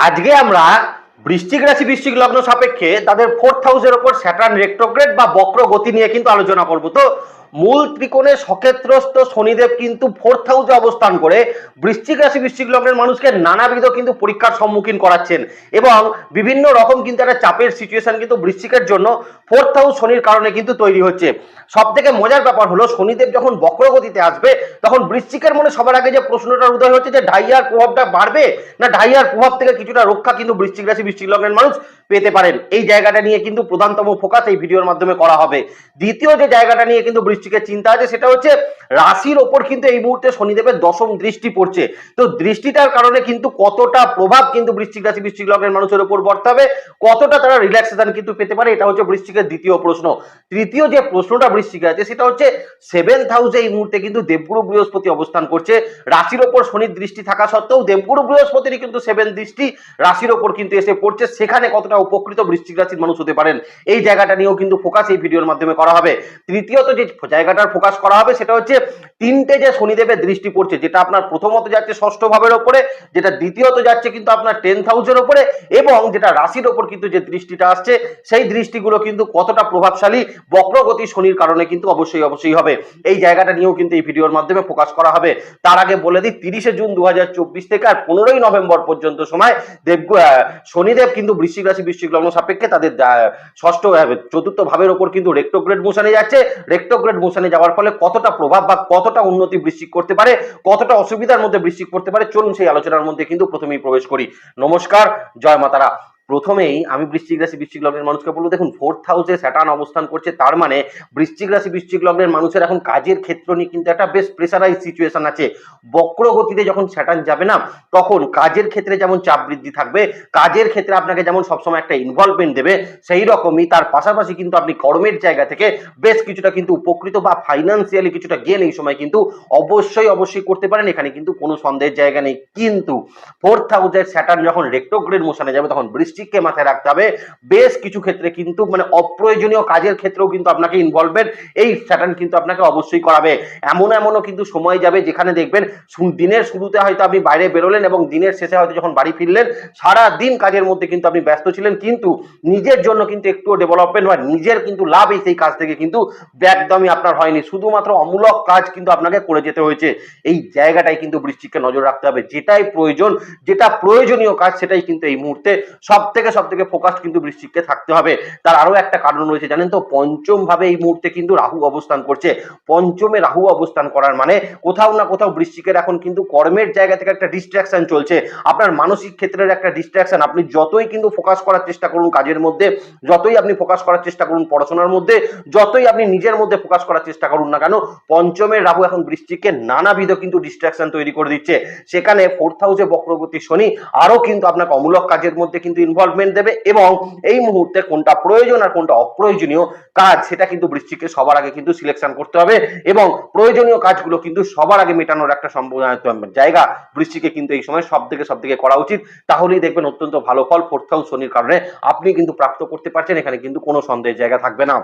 আজকে আমরা বৃষ্টিক রাশি বৃষ্টিক লগ্ন সাপেক্ষে তাদের ফোর্থ হাউসের ওপর স্যাটার্ন রেক্টোগ্রেড বা বক্র গতি নিয়ে কিন্তু আলোচনা করব। তো মূল ত্রিকোণে সক্ষেত্রস্থ শনিদেব কিন্তু ফোর্থ হাউসে অবস্থান করে বৃশ্চিক রাশি, বৃশ্চিক লগ্নের মানুষকে নানাবিধ কিন্তু পরীক্ষার সম্মুখীন করাচ্ছেন এবং বিভিন্ন রকম কিন্তু একটা চাপের সিচুয়েশন কিন্তু বৃশ্চিকের জন্য ফোর্থ হাউস শনির কারণে কিন্তু তৈরি হচ্ছে। সব থেকে মজার ব্যাপার হলো শনিদেব যখন বক্রগতিতে আসবে, তখন বৃশ্চিকের মনে সবার আগে যে প্রশ্নটার উদয় হচ্ছে যে ঢাইয়ার প্রভাবটা বাড়বে না ঢাইয়ার প্রভাব থেকে কিছুটা রক্ষা কিন্তু বৃশ্চিক রাশি, বৃশ্চিক লগ্নের মানুষ পেতে পারেন। এই জায়গাটা নিয়ে কিন্তু প্রধানতম ফোকাস এই ভিডিওর মাধ্যমে করা হবে। দ্বিতীয় যে জায়গাটা নিয়ে কিন্তু বৃশ্চিকের চিন্তা আছে, সেটা হচ্ছে রাশির ওপর কিন্তু এই মুহূর্তে শনিদেবের দশম দৃষ্টি পড়ছে। তো দৃষ্টিটার কারণে কিন্তু কতটা প্রভাব কিন্তু বৃশ্চিক রাশি, বৃশ্চিক লগ্নের মানুষের উপর বর্তাবে কতটা তারা রিল্যাক্সেশন কিন্তু পেতে পারে, এটা হচ্ছে বৃশ্চিকের দ্বিতীয় প্রশ্ন। তৃতীয় যে প্রশ্নটা বৃশ্চিকে আছে, সেটা হচ্ছে সেভেন্থ হাউসে এই মুহূর্তে কিন্তু দেবগুরু বৃহস্পতি অবস্থান করছে। রাশির ওপর শনির দৃষ্টি থাকা সত্ত্বেও দেবগুরু বৃহস্পতিরই কিন্তু সেভেন দৃষ্টি রাশির ওপর কিন্তু এসে পড়ছে, সেখানে কতটা উপকৃত বৃশ্চিক রাশির মানুষ হতে পারেন, এই জায়গাটা নিয়েও কিন্তু ফোকাস এই ভিডিওর মাধ্যমে করা হবে। তৃতীয়ত যে জায়গাটার ফোকাস করা হবে সেটা হচ্ছে তিনটে যে শনিদেবের দৃষ্টি পড়ছে, যেটা আপনার প্রথমত যাচ্ছে ষষ্ঠ ভাবের ওপরে, যেটা দ্বিতীয়ত যাচ্ছে কিন্তু আপনার টেন্থ হাউসের ওপরে, এবং যেটা রাশির ওপর কিন্তু যে দৃষ্টিটা আসছে, সেই দৃষ্টিগুলো কিন্তু কতটা প্রভাবশালী বক্রগতি শনির কারণে কিন্তু অবশ্যই অবশ্যই হবে। এই জায়গাটা নিয়েও কিন্তু এই ভিডিওর মাধ্যমে ফোকাস করা হবে। তার আগে বলে দিই, তিরিশে জুন দু হাজার চব্বিশ থেকে আর পনেরোই নভেম্বর পর্যন্ত সময় দেব শনিদেব কিন্তু বৃশ্চিক রাশি, বৃশ্চিক লগ্ন সাপেক্ষে তাদের ষষ্ঠ চতুর্থ ভাবের ওপর কিন্তু রেক্টোগ্রেড মোশনে যাচ্ছে। রেক্টোগ্রেড মোশনে যাওয়ার ফলে কতটা প্রভাব বা কতটা উন্নতি বৃষ্টি করতে পারে, কতটা অসুবিধার মধ্যে বৃষ্টি করতে পারে, চলুন সেই আলোচনার মধ্যে কিন্তু প্রথমেই প্রবেশ করি। নমস্কার, জয় মাতারা। প্রথমেই আমি বৃশ্চিক রাশি, বৃশ্চিক লগ্নের মানুষকে বলব, দেখুন ফোর্থ হাউসে স্যাটার্ন অবস্থান করছে, তার মানে বৃশ্চিক রাশি, বৃশ্চিক লগ্নের মানুষের এখন কাজের ক্ষেত্র নিয়ে কিন্তু একটা বেশ প্রেসারাইজ সিচুয়েশন আছে। বক্র গতিতে যখন স্যাটার্ন যাবে না, তখন কাজের ক্ষেত্রে যেমন চাপ বৃদ্ধি থাকবে, কাজের ক্ষেত্রে আপনাকে যেমন সবসময় একটা ইনভলভমেন্ট দেবে, সেই রকমই তার পাশাপাশি কিন্তু আপনি কর্মের জায়গা থেকে বেশ কিছুটা কিন্তু উপকৃত বা ফাইন্যান্সিয়ালি কিছুটা গেন এই সময় কিন্তু অবশ্যই অবশ্যই করতে পারেন, এখানে কিন্তু কোনো সন্দেহের জায়গা নেই। কিন্তু ফোর্থ হাউসের স্যাটার্ন যখন রেক্টোগ্রেড মোশনে যাবে, তখন বৃশ্চিককে মাথায় রাখতে হবে। বেশ কিছু ক্ষেত্রে কিন্তু মানে অপ্রয়োজনীয় কাজের ক্ষেত্রেও কিন্তু আপনাকে ইনভলভমেন্ট এই স্যাটার্ন কিন্তু আপনাকে অবশ্যই করাবে। এমন এমনও কিন্তু সময় যাবে যেখানে দেখবেন দিনের শুরুতে হয়তো আপনি বাইরে বেরোলেন এবং দিনের শেষে হয়তো যখন বাড়ি ফিরলেন, সারা দিন কাজের মধ্যে কিন্তু আপনি ব্যস্ত ছিলেন, কিন্তু নিজের জন্য কিন্তু একটু ডেভেলপমেন্ট বা নিজের কিন্তু লাভ এই সেই কাজ থেকে কিন্তু একদমই আপনার হয়নি। শুধুমাত্র অমূলক কাজ কিন্তু আপনাকে করে যেতে হয়েছে। এই জায়গাটাই কিন্তু বৃষ্টিকে নজর রাখতে হবে। যেটাই প্রয়োজন, যেটা প্রয়োজনীয় কাজ, সেটাই কিন্তু এই মুহূর্তে সব থেকে সব থেকে ফোকাস কিন্তু বৃষ্টিককে থাকতে হবে। তার আরও একটা কারণ রয়েছে, জানেন তো? পঞ্চম ভাবে এই মুহূর্তে কিন্তু রাহু অবস্থান করছে। পঞ্চমে রাহু অবস্থান করার মানে কোথাও না কোথাও বৃশ্চিকের এখন কিন্তু কর্মের জায়গা থেকে একটা ডিস্ট্রাকশন চলছে। আপনার মানসিক ক্ষেত্রের একটা ডিস্ট্রাকশন আপনি যতই কিন্তু ফোকাস করার চেষ্টা করুন কাজের মধ্যে, যতই আপনি ফোকাস করার চেষ্টা করুন পড়াশোনার মধ্যে, যতই আপনি নিজের মধ্যে ফোকাস করার চেষ্টা করুন না কেন, পঞ্চমের রাহু এখন বৃশ্চিককে নানাবিধ কিন্তু ডিস্ট্রাকশন তৈরি করে দিচ্ছে। সেখানে ফোর্থ হাউসে বক্রবর্তী শনি আরও কিন্তু আপনাকে অমূলক কাজের মধ্যে কিন্তু ইনভলভমেন্ট দেবে এবং এই মুহূর্তে কোনটা প্রয়োজন আর কোনটা অপ্রয়োজনীয় কাজ সেটা কিন্তু বৃষ্টিকে সবার আগে কিন্তু সিলেকশন করতে হবে এবং প্রয়োজনীয় কাজগুলো কিন্তু সবার আগে মেটানোর একটা জায়গা বৃষ্টিকে কিন্তু এই সময় সব থেকে সব থেকে করা উচিত। তাহলেই দেখবেন অত্যন্ত ভালো ফল। ফোর্থ হাউস শনির কারণে আপনি কিন্তু প্রাপ্ত করতে পারছেন, এখানে কিন্তু কোনো সন্দেহের জায়গা থাকবে না।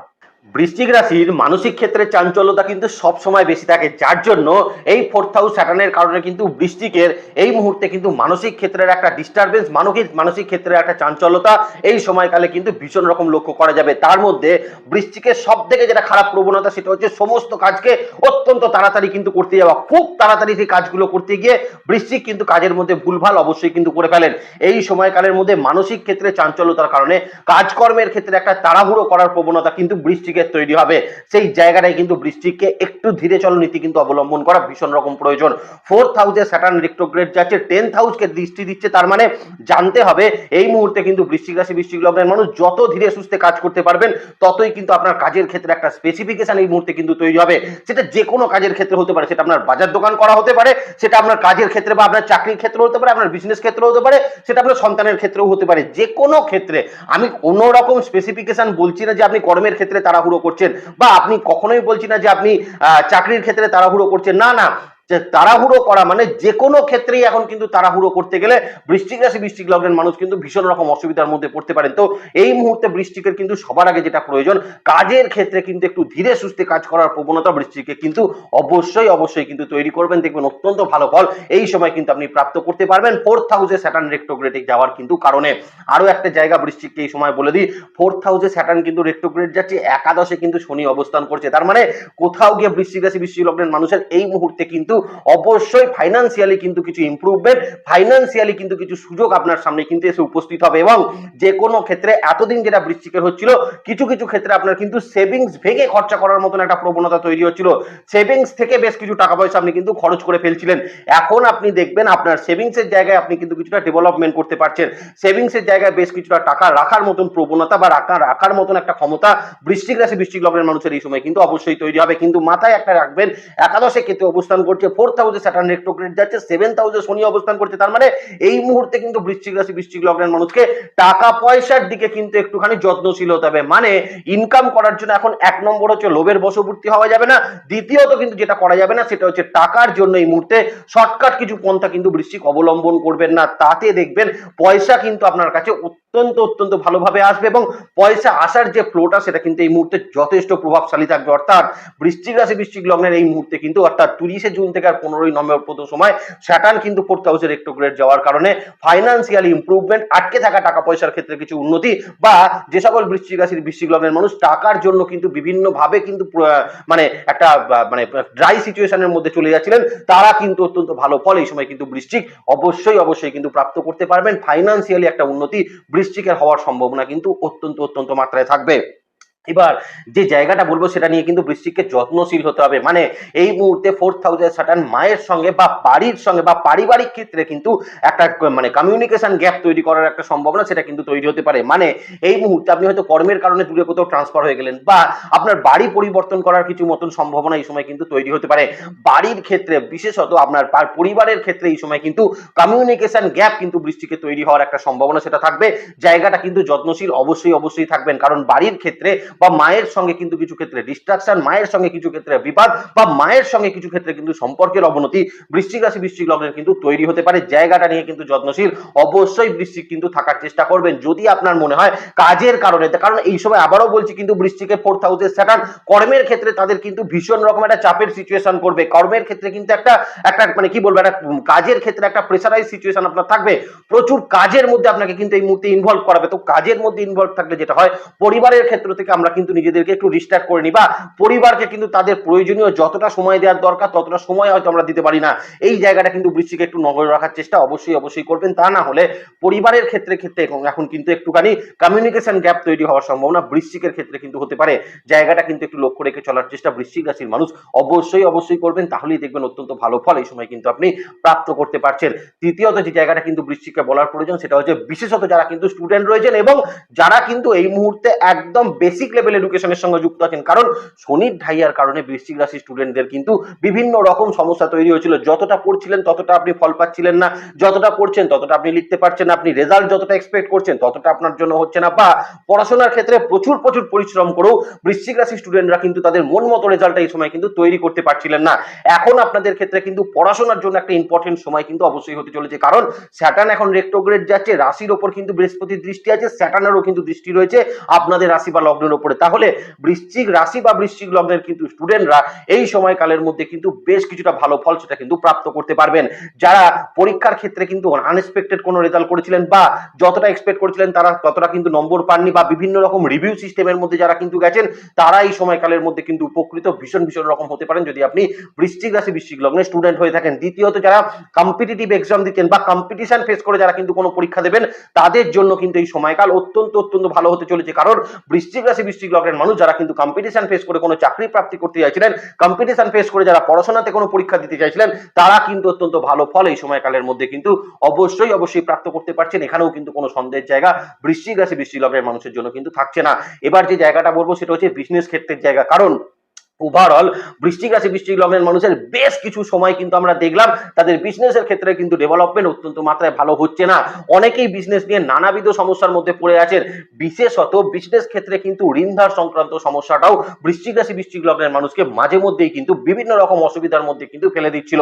বৃশ্চিক রাশির মানসিক ক্ষেত্রে চাঞ্চল্যতা কিন্তু সব সময় বেশি থাকে, যার জন্য এই ফোর্থ হাউস স্যাটার্নের কারণে কিন্তু বৃশ্চিকের এই মুহূর্তে কিন্তু মানসিক ক্ষেত্রের একটা ডিস্টারবেন্স মানসিক মানসিক ক্ষেত্রের একটা চাঞ্চল্যতা এই সময়কালে কিন্তু ভীষণ রকম লক্ষ্য করা যাবে। তার মধ্যে বৃশ্চিকের সব থেকে যেটা খারাপ প্রবণতা সেটা হচ্ছে সমস্ত কাজকে অত্যন্ত তাড়াতাড়ি কিন্তু করতে যাওয়া। খুব তাড়াতাড়ি সেই কাজগুলো করতে গিয়ে বৃশ্চিক কিন্তু কাজের মধ্যে ভুলভাল অবশ্যই কিন্তু করে ফেলেন। এই সময়কালের মধ্যে মানসিক ক্ষেত্রে চাঞ্চল্যতার কারণে কাজকর্মের ক্ষেত্রে একটা তাড়াহুড়ো করার প্রবণতা কিন্তু বৃষ্টিকের তৈরি হবে। সেই জায়গাটায় কিন্তু বৃষ্টিকে একটু ধীরে চল নীতি কিন্তু অবলম্বন করা ভীষণ রকম প্রয়োজন। ফোর্থ হাউসে স্যাটার্ন রেক্টোগ্রেড যাচ্ছে টেন্থ হাউসকে দৃষ্টি দিচ্ছে, তার মানে জানতে হবে এই মুহূর্তে কিন্তু বৃশ্চিক রাশি বৃশ্চিক লগ্নের মানুষ যত ধীরে সুস্থে কাজ করতে পারবেন, ততই কিন্তু আপনার কাজের ক্ষেত্রে একটা স্পেসিফিকেশন এই মুহূর্তে কিন্তু তৈরি হবে। সেটা যে কোনো কাজের ক্ষেত্রে হতে পারে, সেটা আপনার বাজার দোকান করা হতে পারে, সেটা আপনার কাজের ক্ষেত্রে বা আপনার চাকরির ক্ষেত্রে হতে পারে, আপনার বিজনেস ক্ষেত্রে হতে পারে, সেটা আপনার সন্তানের ক্ষেত্রেও হতে পারে। যে কোনো ক্ষেত্রে, আমি কোনো রকম স্পেসিফিকেশন বলছি না যে আপনি কর্মের ক্ষেত্রে তাড়াহুড়ো করছেন? বা আপনি কখনোই বলছি না যে আপনি চাকরির ক্ষেত্রে তাড়াহুড়ো করছেন। না না। যে তাড়াহুড়ো করা মানে যে কোনো ক্ষেত্রেই এখন কিন্তু তাড়াহুড়ো করতে গেলে বৃষ্টিক রাশি বৃষ্টিক লগ্নের মানুষ কিন্তু ভীষণ রকম অসুবিধার মধ্যে পড়তে পারেন। তো এই মুহূর্তে বৃষ্টিকের কিন্তু সবার আগে যেটা প্রয়োজন, কাজের ক্ষেত্রে কিন্তু একটু ধীরে সুস্থে কাজ করার প্রবণতা বৃষ্টিকে কিন্তু অবশ্যই অবশ্যই কিন্তু তৈরি করবেন। দেখবেন অত্যন্ত ভালো ফল এই সময় কিন্তু আপনি প্রাপ্ত করতে পারবেন। ফোর্থ হাউসে স্যাটার্ন রেক্টোগ্রেটে যাওয়ার কিন্তু কারণে। আরও একটা জায়গা বৃষ্টিককে এই সময় বলে দিই ফোর্থ হাউসে স্যাটার্ন কিন্তু রেক্টোগ্রেট যাচ্ছে, একাদশে কিন্তু শনি অবস্থান করছে। তার মানে কোথাও গিয়ে বৃশ্চিক রাশি, বৃশ্চিক লগ্নের মানুষের এই মুহূর্তে কিন্তু অবশ্যই ফাইন্যান্সিয়ালি কিন্তু কিছু ইমপ্রুভমেন্ট ফাইন্যান্সিয়ালি কিন্তু কিছু সুযোগ আপনার সামনে কিন্তু এসে উপস্থিত হবে এবং যে কোনো ক্ষেত্রে এতদিন যেটা বৃশ্চিকের হচ্ছিল, কিছু কিছু ক্ষেত্রে আপনার কিন্তু সেভিংস ভেঙে খরচা করার মতন একটা প্রবণতা তৈরি হচ্ছিল। সেভিংস থেকে বেশ কিছু টাকা পয়সা আপনি কিন্তু খরচ করে ফেলছিলেন। এখন আপনি দেখবেন আপনার সেভিংস এর জায়গায় আপনি কিন্তু কিছুটা ডেভেলপমেন্ট করতে পারছেন। সেভিংস এর জায়গায় বেশ কিছুটা টাকা রাখার মতন প্রবণতা বা রাখা, রাখার মতন একটা ক্ষমতা বৃশ্চিক রাশি, বৃশ্চিক লগ্নের মানুষের এই সময় কিন্তু অবশ্যই তৈরি হবে। কিন্তু মাথায় একটা রাখবেন, একাদশে ক্ষেত্রে অবস্থান করছে। ফোর্থ হাউসে স্যাটার্ন রেক্টোগ্রেড যাচ্ছে সেভেন থাউজেন্ড শনি অবস্থান করছে। তার মানে এই মুহূর্তে কিন্তু বৃশ্চিক রাশি, বৃশ্চিক লগ্নের মানুষকে টাকা পয়সার দিকে কিন্তু একটুখানি যত্নশীল হতে হবে মানে ইনকাম করার জন্য এখন এক নম্বর হচ্ছে লোভের বশবর্তী হওয়া যাবে না। দ্বিতীয়ত কিন্তু যেটা করা যাবে না, সেটা হচ্ছে টাকার জন্য এই মুহূর্তে শর্টকাট কিছু পন্থা কিন্তু বৃশ্চিক অবলম্বন করবেন না। তাতে দেখবেন পয়সা কিন্তু আপনার কাছে অত্যন্ত অত্যন্ত ভালোভাবে আসবে এবং পয়সা আসার যে ফ্লোটা সেটা কিন্তু এই মুহূর্তে যথেষ্ট প্রভাবশালী থাকবে। অর্থাৎ বৃশ্চিক রাশি, বৃশ্চিক লগ্নের এই মুহূর্তে কিন্তু অর্থাৎ তিরিশে জুন থেকে আর পনেরোই নভেম্বর পর্যন্ত সময় স্যাটার্ন কিন্তু ফোর্থ হাউসের রেক্টোগ্রেড যাওয়ার কারণে। ফাইন্যান্সিয়ালি ইমপ্রুভমেন্ট আটকে থাকা টাকা পয়সার ক্ষেত্রে কিছু উন্নতি বা যে সকল বৃশ্চিক রাশির বৃশ্চিক লগ্নের মানুষ টাকার জন্য কিন্তু বিভিন্ন ভাবে কিন্তু মানে একটা মানে ড্রাই সিচুয়েশনের মধ্যে চলে যাচ্ছিলেন, তারা কিন্তু অত্যন্ত ভালো ফল এই সময় কিন্তু বৃশ্চিক অবশ্যই অবশ্যই কিন্তু প্রাপ্ত করতে পারবেন। ফাইন্যান্সিয়ালি একটা উন্নতি বৃশ্চিকের হওয়ার সম্ভাবনা কিন্তু অত্যন্ত অত্যন্ত মাত্রায় থাকবে। এবার যে জায়গাটা বলব সেটা নিয়ে কিন্তু বৃশ্চিককে যত্নশীল হতে হবে। মানে এই মুহূর্তে ফোর্থ হাউসের সাটান মায়ের সঙ্গে বা বাড়ির সঙ্গে বা পারিবারিক ক্ষেত্রে কিন্তু একটা মানে কমিউনিকেশন গ্যাপ তৈরি করার একটা সম্ভাবনা সেটা কিন্তু তৈরি হতে পারে। মানে এই মুহূর্তে আপনি হয়তো কর্মের কারণে দূরে কোথাও ট্রান্সফার হয়ে গেলেন বা আপনার বাড়ি পরিবর্তন করার কিছু মতন সম্ভাবনা এই সময় কিন্তু তৈরি হতে পারে। বাড়ির ক্ষেত্রে বিশেষত আপনার পরিবারের ক্ষেত্রে এই সময় কিন্তু কমিউনিকেশন গ্যাপ কিন্তু বৃষ্টিকে তৈরি হওয়ার একটা সম্ভাবনা সেটা থাকবে। জায়গাটা কিন্তু যত্নশীল অবশ্যই অবশ্যই থাকবেন। কারণ বাড়ির ক্ষেত্রে বা মায়ের সঙ্গে কিন্তু কিছু ক্ষেত্রে ডিস্ট্রাকশন মায়ের সঙ্গে কিছু ক্ষেত্রে বিবাদ, বা মায়ের সঙ্গে কিছু ক্ষেত্রে কিন্তু সম্পর্কের অবনতি বৃশ্চিক রাশি, বৃশ্চিক লগ্নের কিন্তু তৈরি হতে পারে। জায়গাটা নিয়ে কিন্তু যত্নশীল অবশ্যই বৃশ্চিক কিন্তু থাকার চেষ্টা করবেন। যদি আপনার মনে হয় কাজের কারণে, কারণ এই সময় আবারও বলছি কিন্তু বৃশ্চিকের ফোর্থ হাউসের স্যাটার্ন কর্মের ক্ষেত্রে তাদের কিন্তু ভীষণ রকম একটা চাপের সিচুয়েশন করবে কর্মের ক্ষেত্রে কিন্তু একটা একটা মানে কি বলব, একটা কাজের ক্ষেত্রে একটা প্রেসারাইজ সিচুয়েশন আপনার থাকবে। প্রচুর কাজের মধ্যে আপনাকে কিন্তু এই মুহূর্তে ইনভলভ করাবে। তো কাজের মধ্যে ইনভলভ থাকলে যেটা হয়, পরিবারের ক্ষেত্র থেকে আমরা কিন্তু নিজেদেরকে একটু রিস্টার্ট করে নিই বা পরিবারকে কিন্তু তাদের প্রয়োজনীয় যতটা সময় দেওয়ার দরকার, ততটা সময় হয়তো আমরা দিতে পারি না। এই জায়গাটা কিন্তু বৃষ্টিকে একটু নজর রাখার চেষ্টা অবশ্যই অবশ্যই করবেন। তা না হলে পরিবারের ক্ষেত্রে ক্ষেত্রে এখন কিন্তু একটুখানি কমিউনিকেশন গ্যাপ তৈরি হওয়ার সম্ভাবনা বৃশ্চিকের ক্ষেত্রে কিন্তু হতে পারে। জায়গাটা কিন্তু একটু লক্ষ্য রেখে চলার চেষ্টা বৃশ্চিক রাশির মানুষ অবশ্যই অবশ্যই করবেন। তাহলেই দেখবেন অত্যন্ত ভালো ফল এই সময় কিন্তু আপনি প্রাপ্ত করতে পারছেন। তৃতীয়ত যে জায়গাটা কিন্তু বৃশ্চিককে বলার প্রয়োজন, সেটা হচ্ছে বিশেষত যারা কিন্তু স্টুডেন্ট রয়েছেন এবং যারা কিন্তু এই মুহূর্তে একদম বেসিক লেভেল এডুকেশনের সঙ্গে যুক্ত আছেন। কারণ শনির ঢাইয়ার কারণে বৃশ্চিক রাশির স্টুডেন্টদের কিন্তু বিভিন্ন রকম সমস্যা তৈরি হয়েছিল। যতটা পড়ছিলেন, ততটা আপনি ফল পাচ্ছিলেন না। যতটা পড়ছেন, ততটা আপনি লিখতে পারছেন আপনি রেজাল্ট যতটা এক্সপেক্ট করছেন, ততটা আপনার জন্য হচ্ছে না। বা পড়াশোনার ক্ষেত্রে প্রচুর প্রচুর পরিশ্রম করেও বৃশ্চিক রাশির স্টুডেন্টরা কিন্তু তাদের মন মতো রেজাল্ট এই সময় কিন্তু তৈরি করতে পারছিলেন না। এখন আপনাদের ক্ষেত্রে কিন্তু পড়াশোনার জন্য একটা ইম্পর্টেন্ট সময় কিন্তু অবশ্যই হতে চলেছে। কারণ স্যাটার্ন এখন রেক্টোগ্রেড যাচ্ছে, রাশির ওপর কিন্তু বৃহস্পতির দৃষ্টি আছে স্যাটার্নেরও কিন্তু দৃষ্টি রয়েছে। আপনাদের রাশি বা লগ্নের ওপরে তাহলে বৃশ্চিক রাশি বা বৃশ্চিক লগ্নের কিন্তু স্টুডেন্টরা এই সময়কালের মধ্যে কিন্তু বেশ কিছুটা ভালো ফল সেটা কিন্তু প্রাপ্ত করতে পারবেন। যারা পরীক্ষার ক্ষেত্রে কিন্তু আনএক্সপেক্টেড কোনো রেজাল্ট করেছিলেন বা যতটা এক্সপেক্ট করেছিলেন তারা ততটা কিন্তু নম্বর পাননি বা বিভিন্ন রকম রিভিউ সিস্টেমের মধ্যে যারা কিন্তু গেছেন, তারা এই সময়কালের মধ্যে কিন্তু উপকৃত ভীষণ ভীষণ রকম হতে পারেন। যদি আপনি বৃশ্চিক রাশি, বৃশ্চিক লগ্নের স্টুডেন্ট হয়ে থাকেন, দ্বিতীয়ত যারা কম্পিটিটিভ এক্সাম দিতেন বা কম্পিটিশন ফেস করে যারা কিন্তু কোনো পরীক্ষা দেবেন, তাদের জন্য কিন্তু এই সময়কাল অত্যন্ত অত্যন্ত ভালো হতে চলেছে। কারণ বৃশ্চিক রাশি বৃশ্চিক লকের মানুষ যারা কিন্তু কম্পিটিশন ফেস করে কোনো চাকরি প্রাপ্তি করতে চাইছিলেন কম্পিটিশন ফেস করে যারা পড়াশোনাতে কোনো পরীক্ষা দিতে চাইছিলেন, তারা কিন্তু অত্যন্ত ভালো ফল এই সময়কালের মধ্যে কিন্তু অবশ্যই অবশ্যই প্রাপ্ত করতে পারছেন। এখানেও কিন্তু কোনো সন্দেহের জায়গা বৃষ্টিক রাশি বৃষ্টি লগ্নের মানুষের জন্য কিন্তু থাকছে না। এবার যে জায়গাটা বলব সেটা হচ্ছে বিজনেস ক্ষেত্রের জায়গা। কারণ ওভারঅল বৃষ্টিক রাশি, বৃষ্টিক লগ্নের মানুষের বেশ কিছু সময় কিন্তু আমরা দেখলাম। তাদের বিজনেসের ক্ষেত্রে কিন্তু ডেভেলপমেন্ট অত্যন্ত মাত্রায় ভালো হচ্ছে না। অনেকেই বিজনেস নিয়ে নানাবিধ সমস্যার মধ্যে পড়ে আছেন। বিশেষত বিজনেস ক্ষেত্রে কিন্তু ঋণধার সংক্রান্ত সমস্যাটাও বৃশ্চিক রাশি বৃশ্চিক লগ্নের মানুষকে মাঝে মধ্যেই কিন্তু বিভিন্ন রকম অসুবিধার মধ্যে কিন্তু ফেলে দিচ্ছিল।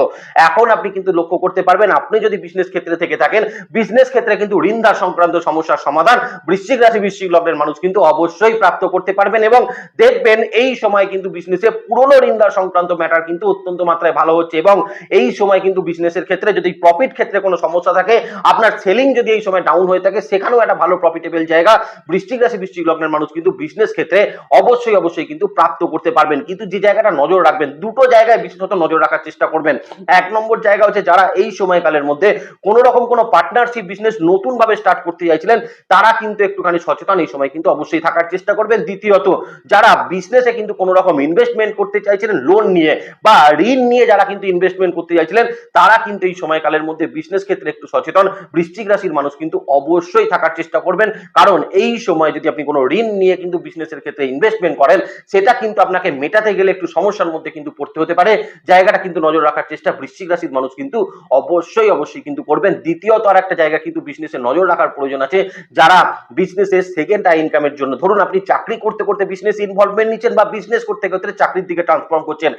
এখন আপনি কিন্তু লক্ষ্য করতে পারবেন, আপনি যদি বিজনেস ক্ষেত্রে থেকে থাকেন বিজনেস ক্ষেত্রে কিন্তু ঋণধার সংক্রান্ত সমস্যার সমাধান বৃশ্চিক রাশি বৃশ্চিক লগ্নের মানুষ কিন্তু অবশ্যই প্রাপ্ত করতে পারবেন এবং দেখবেন এই সময় কিন্তু বিজনেসে পুরনো ঋণদার সংক্রান্ত ম্যাটার কিন্তু অত্যন্ত মাত্রায় ভালো হচ্ছে এবং এই সময় কিন্তু বিজনেসের ক্ষেত্রে যদি প্রফিট ক্ষেত্রে কোনো সমস্যা থাকে, আপনার সেলিং যদি এই সময় ডাউন হয়ে থাকে, সেখানেও একটা ভালো প্রফিটেবল জায়গা। বৃষ্টিক রাশি, বৃষ্টিক লগ্নের মানুষ কিন্তু বিজনেস ক্ষেত্রে অবশ্যই অবশ্যই কিন্তু প্রাপ্ত করতে পারবেন। কিন্তু যে জায়গাটা নজর রাখবেন, দুটো জায়গায় বিশেষত নজর রাখার চেষ্টা করবেন। এক নম্বর জায়গা হচ্ছে যারা এই সময়কালের মধ্যে কোনো রকম কোনো পার্টনারশিপ বিজনেস নতুন ভাবে স্টার্ট করতে চাইছিলেন, তারা কিন্তু একটুখানি সচেতন এই সময় কিন্তু অবশ্যই থাকার চেষ্টা করবেন। দ্বিতীয়ত, যারা বিজনেসে কিন্তু কোনো রকম ইনভেস্টমেন্ট করতে চাইছিলেন লোন নিয়ে বা ঋণ নিয়ে যারা কিন্তু ইনভেস্টমেন্ট করতে চাইছিলেন, তারা কিন্তু এই সময়কালের মধ্যে বিজনেস ক্ষেত্রে একটু সচেতন। বৃশ্চিক রাশির মানুষ কিন্তু অবশ্যই থাকার চেষ্টা করবেন। কারণ এই সময় যদি আপনি কোনো ঋণ নিয়ে কিন্তু বিজনেসের ক্ষেত্রে ইনভেস্টমেন্ট করেন, সেটা কিন্তু আপনাকে মেটাতে গেলে একটু সমস্যার মধ্যে কিন্তু পড়তে হতে পারে। জায়গাটা কিন্তু নজর রাখার চেষ্টা বৃশ্চিক রাশির মানুষ কিন্তু অবশ্যই অবশ্যই কিন্তু করবেন। দ্বিতীয়ত আর একটা জায়গা কিন্তু বিজনেসে নজর রাখার প্রয়োজন আছে। যারা বিজনেসের সেকেন্ড ইনকামের জন্য, ধরুন আপনি চাকরি করতে করতে বিজনেস ইনভলভমেন্ট নিচ্ছেন বা বিজনেস করতে করতে চাকরির দিকে ট্রান্সফর্ম করছেন।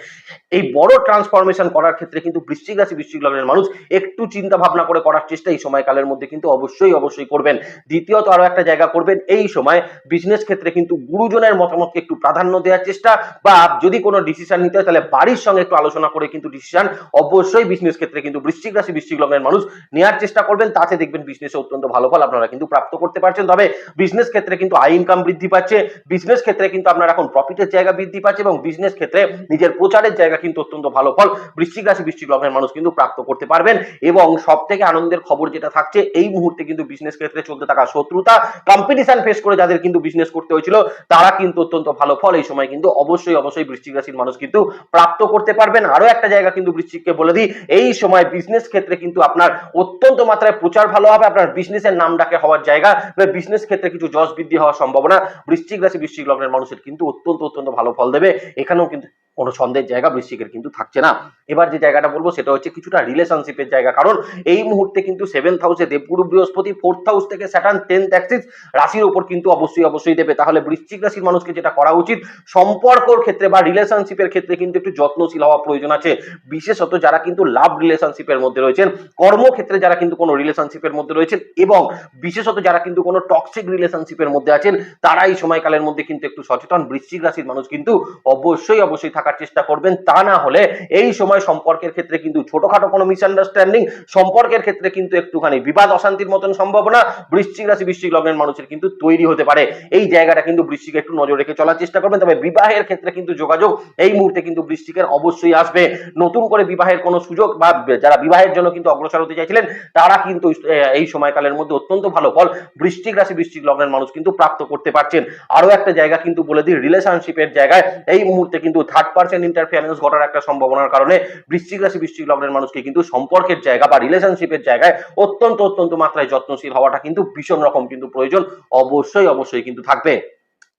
এই বড় ট্রান্সফরমেশন করার ক্ষেত্রে কিন্তু বৃশ্চিক রাশি, বৃশ্চিক লগ্নের মানুষ একটু চিন্তা ভাবনা করে করার চেষ্টা এই সময়কালের মধ্যে কিন্তু অবশ্যই অবশ্যই করবেন। দ্বিতীয়ত আরও একটা জায়গা করবেন, এই সময় বিজনেস ক্ষেত্রে কিন্তু গুরুজনের মতামতকে একটু প্রাধান্য দেওয়ার চেষ্টা বা যদি কোনো ডিসিশন নিতে হয় তাহলে বাড়ির সঙ্গে একটু আলোচনা করে কিন্তু ডিসিশন অবশ্যই বিজনেস ক্ষেত্রে কিন্তু বৃশ্চিক রাশি, বৃশ্চিক লগ্নের মানুষ নেওয়ার চেষ্টা করবেন। তাতে দেখবেন বিজনেসে অত্যন্ত ভালো ফল আপনারা কিন্তু প্রাপ্ত করতে পারছেন। তবে বিজনেস ক্ষেত্রে কিন্তু আই ইনকাম বৃদ্ধি পাচ্ছে। বিজনেস ক্ষেত্রে কিন্তু আপনার এখন প্রফিটের জায়গা বৃদ্ধি পাচ্ছে এবং বিজনেস ক্ষেত্রে নিজের প্রচারের জায়গা কিন্তু অত্যন্ত ভালো। ফল বৃশ্চিক রাশি, বৃশ্চিক লগ্নের মানুষ কিন্তু প্রাপ্ত করতে পারবেন এবং সব থেকে আনন্দের খবর যেটা থাকছে, এই মুহূর্তে কিন্তু বিজনেস ক্ষেত্রে চলতে থাকা শত্রুতা কম্পিটিশন ফেস করে যাদের কিন্তু বিজনেস করতে হয়েছিল, তারা কিন্তু অত্যন্ত ভালো ফল। এই সময় কিন্তু অবশ্যই অবশ্যই বৃশ্চিক রাশির মানুষ কিন্তু প্রাপ্ত করতে পারবেন। আরও একটা জায়গা কিন্তু বৃশ্চিককে বলে দিই, এই সময় বিজনেস ক্ষেত্রে কিন্তু আপনার অত্যন্ত মাত্রায় প্রচার ভালো হবে, আপনার বিজনেসের নাম ডাকে হওয়ার জায়গা বিজনেস ক্ষেত্রে কিছু যশ বৃদ্ধি হওয়ার সম্ভাবনা বৃশ্চিক রাশি, বৃশ্চিক লগ্নের মানুষের কিন্তু অত্যন্ত অত্যন্ত ভালো ফল দেবে। এখানেও কিন্তু কোনো সন্দেহের জায়গা বৃশ্চিকের কিন্তু থাকছে না। এবার যে জায়গাটা বলব সেটা হচ্ছে কিছুটা রিলেশনশিপের জায়গা। কারণ এই মুহূর্তে কিন্তু সেভেন্থ হাউসে দেবগুরু বৃহস্পতি ফোর্থ হাউস থেকে স্যাটার্ন টেন্থ অ্যাক্সিস রাশির উপর কিন্তু অবশ্যই অবশ্যই দেবে। তাহলে বৃশ্চিক রাশির মানুষকে যেটা করা উচিত, সম্পর্কর ক্ষেত্রে বা রিলেশনশিপের ক্ষেত্রে কিন্তু একটু যত্নশীল হওয়া প্রয়োজন আছে। বিশেষত যারা কিন্তু লাভ রিলেশনশিপের মধ্যে রয়েছেন, কর্মক্ষেত্রে যারা কিন্তু কোনো রিলেশনশিপের মধ্যে রয়েছেন এবং বিশেষত যারা কিন্তু কোনো টক্সিক রিলেশনশিপের মধ্যে আছেন, তারা এই সময়কালের মধ্যে কিন্তু একটু সচেতন। বৃশ্চিক রাশির মানুষ কিন্তু অবশ্যই অবশ্যই থাকার চেষ্টা করবেন, তা না হলে এই সময় সম্পর্কের ক্ষেত্রে কিন্তু ছোটখাটো কোনো মিসআন্ডারস্ট্যান্ডিং সম্পর্কের ক্ষেত্রে কিন্তু একটুখানি বিবাদ অশান্তির মতন সম্ভাবনা, বৃশ্চিক রাশি, বৃশ্চিক লগ্নের মানুষের কিন্তু তৈরি হতে পারে। এই জায়গাটা কিন্তু বৃশ্চিক একটু নজর রেখে চলার চেষ্টা করবেন, তবে বিবাহের ক্ষেত্রে কিন্তু যোগাযোগ এই মুহূর্তে কিন্তু বৃশ্চিকের অবশ্যই আসবে। নতুন করে বিবাহের কোনো সুযোগ বা যারা বিবাহের জন্য কিন্তু অগ্রসর হতে চাইছিলেন, তারা কিন্তু এই সময়কালের মধ্যে অত্যন্ত ভালো ফল বৃশ্চিক রাশি, বৃশ্চিক লগ্নের মানুষ কিন্তু প্রাপ্ত করতে পারছেন। আরও একটা জায়গা কিন্তু বলে দিই রিলেশনশিপের জায়গায় এই মুহূর্তে কিন্তু থার্ড পার্সেন্ট ইন্টারফিয়ারেন্স ঘটার একটা সম্ভাবনার কারণে বৃশ্চিক রাশি, বৃশ্চিক লগ্নের মানুষকে কিন্তু সম্পর্কের জায়গা বা রিলেশনশিপের জায়গায় অত্যন্ত অত্যন্ত মাত্রায় যত্নশীল হওয়াটা কিন্তু ভীষণ রকম কিন্তু প্রয়োজন। অবশ্যই অবশ্যই কিন্তু থাকবে।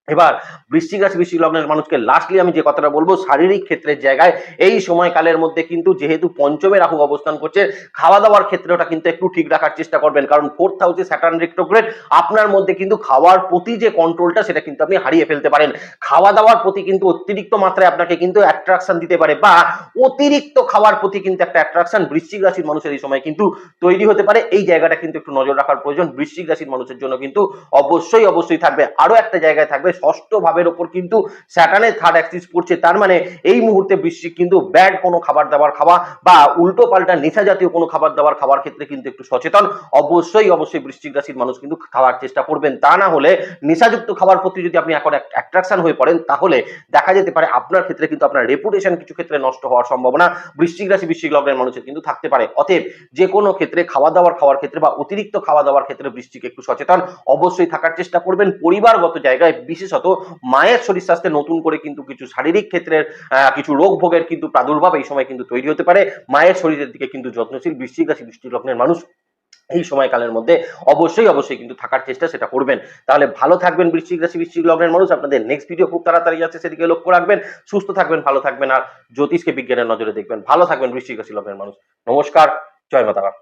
এবার বৃশ্চিক রাশি বৃশ্চিক লগ্নের মানুষকে লাস্টলি আমি যে কথাটা বলব, শারীরিক ক্ষেত্রের জায়গায় এই সময়কালের মধ্যে কিন্তু যেহেতু পঞ্চমে রাহু অবস্থান করছে খাওয়া দাওয়ার ক্ষেত্রে ওটা কিন্তু একটু ঠিক রাখার চেষ্টা করবেন। কারণ ফোর্থ হাউসে স্যাটার্ন রেক্টোগ্রেড আপনার মধ্যে কিন্তু খাওয়ার প্রতি যে কন্ট্রোলটা সেটা কিন্তু আপনি হারিয়ে ফেলতে পারেন। খাওয়া দাওয়ার প্রতি কিন্তু অতিরিক্ত মাত্রায় আপনাকে কিন্তু অ্যাট্রাকশন দিতে পারে বা অতিরিক্ত খাওয়ার প্রতি কিন্তু একটা অ্যাট্রাকশন বৃশ্চিক রাশির মানুষের এই সময় কিন্তু তৈরি হতে পারে। এই জায়গাটা কিন্তু একটু নজর রাখার প্রয়োজন। বৃশ্চিক রাশির মানুষের জন্য কিন্তু অবশ্যই অবশ্যই থাকবে। আরও একটা জায়গায় থাকবে ষষ্ঠ ভাবের ওপর কিন্তু স্যাটার্নের থার্ড অ্যাক্সিস পড়ছে। তার মানে এই মুহূর্তে বৃশ্চিক কিন্তু ব্যাড কোনো খাবার দাবার খাওয়া বা উল্টো পাল্টা নেশা জাতীয় কোনো খাবার দাবার খাওয়ার ক্ষেত্রে কিন্তু একটু সচেতন। অবশ্যই অবশ্যই বৃশ্চিক রাশির মানুষ কিন্তু খাওয়ার চেষ্টা করবেন। তা না হলে নেশাযুক্ত খাবার প্রতি যদি আপনি এখন অ্যাট্রাকশন হয়ে পড়েন, তাহলে দেখা যেতে পারে আপনার ক্ষেত্রে কিন্তু আপনার রেপুটেশন কিছু ক্ষেত্রে নষ্ট হওয়ার সম্ভাবনা বৃশ্চিক রাশি, বৃশ্চিক লগ্নের মানুষের কিন্তু থাকতে পারে। অতএব যে কোনো ক্ষেত্রে খাওয়া দাওয়ার খাওয়ার ক্ষেত্রে বা অতিরিক্ত খাওয়া দাওয়ার ক্ষেত্রে বৃষ্টিকে একটু সচেতন। অবশ্যই থাকার চেষ্টা করবেন। পরিবারগত জায়গায় বিশেষত মায়ের শরীর স্বাস্থ্যে নতুন করে কিন্তু কিছু শারীরিক ক্ষেত্রের কিছু রোগ ভোগের কিন্তু প্রাদুর্ভাব এই সময় কিন্তু তৈরি হতে পারে। মায়ের শরীরের দিকে কিন্তু যত্নশীল বৃশ্চিক রাশি বৃষ্টি লগ্নের মানুষ এই সময়কালের মধ্যে অবশ্যই অবশ্যই কিন্তু থাকার চেষ্টা সেটা করবেন। তাহলে ভালো থাকবেন বৃশ্চিক রাশি, বৃশ্চিক লগ্নের মানুষ। আপনাদের নেক্সট ভিডিও খুব তাড়াতাড়ি যাচ্ছে, সেদিকে লক্ষ্য রাখবেন। সুস্থ থাকবেন, ভালো থাকবেন। আর জ্যোতিষকে বিজ্ঞানের নজরে দেখবেন। ভালো থাকবেন বৃশ্চিক রাশি লগ্নের মানুষ। নমস্কার, জয় মাতারা।